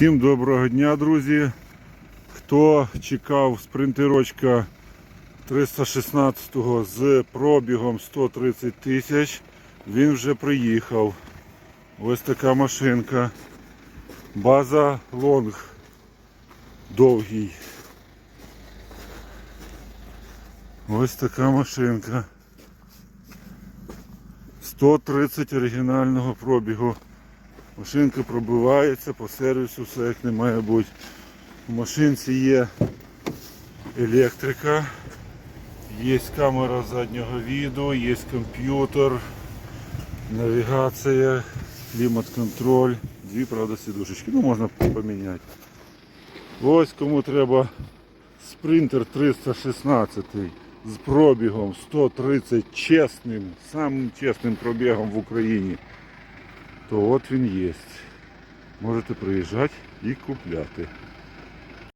Всім доброго дня, друзі. Хто чекав спринтерочка 316 з пробігом 130 тисяч, він вже приїхав. Ось така машинка. База лонг довгий. Ось така машинка. 130 оригінального пробігу. Машинка пробивається по сервісу, все як не має бути. У машинці є електрика, є камера заднього віду, є комп'ютер, навігація, клімат-контроль, дві, правда, сідушечки. Ну, можна поміняти. Ось кому треба спринтер 316 з пробігом 130 чесним, самим чесним пробігом в Україні то от він є. Можете приїжджати і купляти.